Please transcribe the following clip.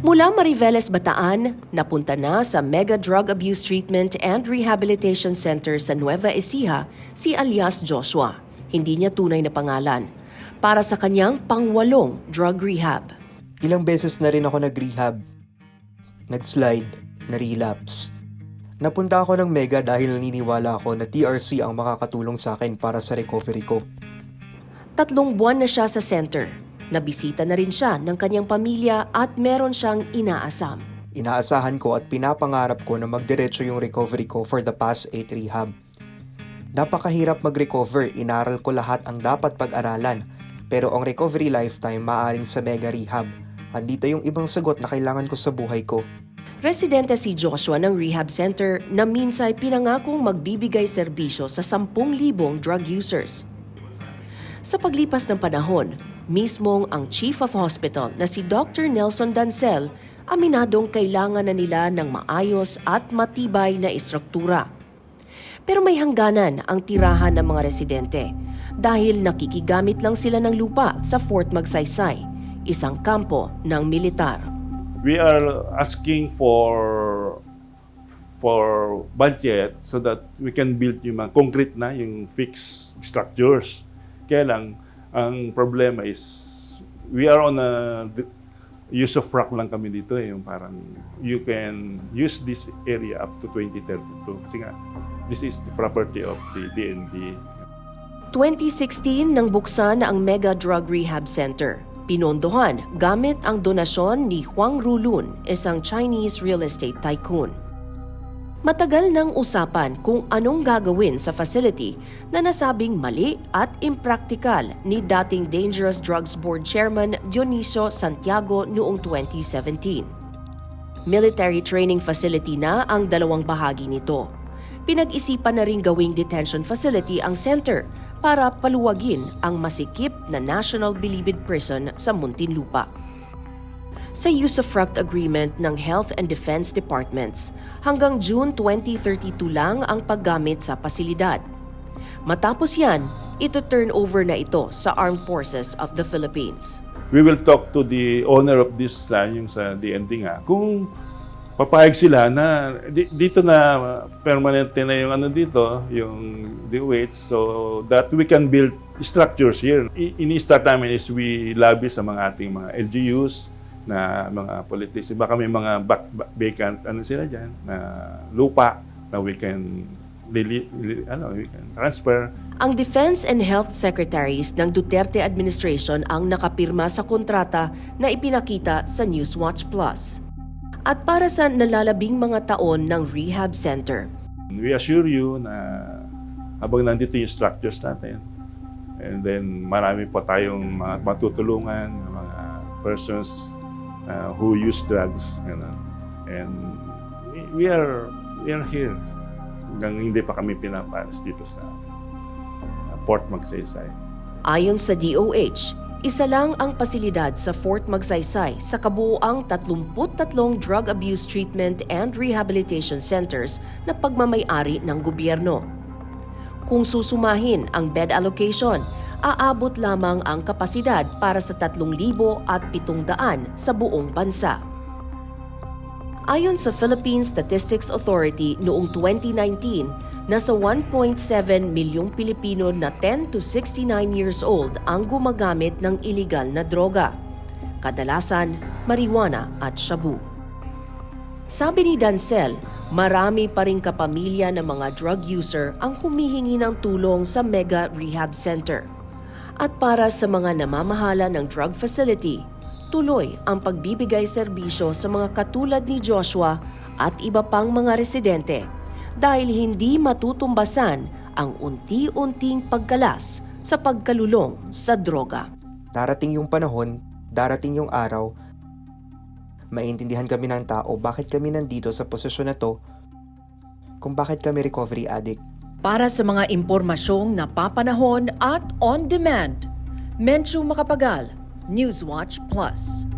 Mula Mariveles, Bataan, napunta na sa Mega Drug Abuse Treatment and Rehabilitation Center sa Nueva Ecija si alias Joshua. Hindi niya tunay na pangalan. Para sa kanyang pangwalong drug rehab. Ilang beses na rin ako nag-rehab. Nag-slide, na-relapse. Napunta ako ng Mega dahil naniniwala ako na TRC ang makakatulong sa akin para sa recovery ko. Tatlong buwan na siya sa center. Nabisita na rin siya ng kanyang pamilya at meron siyang inaasam. Inaasahan ko at pinapangarap ko na magdiretso yung recovery ko for the past 8 rehab. Napakahirap mag-recover, inaral ko lahat ang dapat pag-aralan. Pero ang recovery lifetime maaring sa mega rehab. Andito yung ibang sagot na kailangan ko sa buhay ko. Residente si Joshua ng rehab center na minsay pinangakong magbibigay serbisyo sa 10,000 drug users. Sa paglipas ng panahon, mismong ang Chief of Hospital na si Dr. Nelson Dancel aminadong kailangan na nila ng maayos at matibay na istruktura. Pero may hangganan ang tirahan ng mga residente dahil nakikigamit lang sila ng lupa sa Fort Magsaysay, isang kampo ng militar. we are asking for for budget so that we can build yung mga concrete na, yung fixed structures. Kaya lang, ang problema is we are on a use of rock lang kami dito eh, yung parang you can use this area up to 2032 kasi nga this is the property of the DND 2016 nang buksan ang Mega Drug Rehab Center. Pinondohan gamit ang donasyon ni Huang Rulun, isang Chinese real estate tycoon. Matagal nang usapan kung anong gagawin sa facility na nasabing mali at impractical ni dating Dangerous Drugs Board Chairman Dionisio Santiago noong 2017. Military training facility na ang dalawang bahagi nito. Pinag-isipan na rin gawing detention facility ang center para paluwagin ang masikip na National Bilibid Prison sa Muntinlupa. Sa use-of-fract agreement ng Health and Defense Departments, hanggang June 2032 lang ang paggamit sa pasilidad. Matapos yan, ito turn over na ito sa Armed Forces of the Philippines. we will talk to the owner of this land, yung sa DND nga, kung papayag sila na di- dito na permanente na yung ano dito, yung DOH, so that we can build structures here. Ini-start namin is we lobby sa mga ating mga LGUs, na mga politicians. Baka may mga back, back- vacant ano sila dyan, na lupa na we can lili, lili- ano, we can transfer Ang Defense and Health Secretaries ng Duterte administration ang nakapirma sa kontrata na ipinakita sa Newswatch Plus. At para sa nalalabing mga taon ng rehab center, We assure you na habang nandito yung structures natin, and then marami pa tayong mga matutulungan, mga persons uh, who use drugs. Ganun. And we- are, we are here hanggang hindi pa kami pinaparas dito sa uh, Port Magsaysay. ayon sa DOH, isa lang ang pasilidad sa Fort Magsaysay sa kabuoang 33 drug abuse treatment and rehabilitation centers na pagmamayari ng gobyerno. Kung susumahin ang bed allocation, aabot lamang ang kapasidad para sa 3,700 sa buong bansa. Ayon sa Philippine Statistics Authority noong 2019, nasa 1.7 milyong Pilipino na 10 to 69 years old ang gumagamit ng iligal na droga. Kadalasan, marijuana at shabu. Sabi ni Dancel, marami pa rin kapamilya ng mga drug user ang humihingi ng tulong sa Mega Rehab Center. At para sa mga namamahala ng drug facility, tuloy ang pagbibigay serbisyo sa mga katulad ni Joshua at iba pang mga residente dahil hindi matutumbasan ang unti-unting pagkalas sa pagkalulong sa droga. Darating yung panahon, darating yung araw, maintindihan kami ng tao bakit kami nandito sa posisyon na to, kung bakit kami recovery addict. Para sa mga impormasyong napapanahon at on-demand, Menchu Makapagal, Newswatch Plus.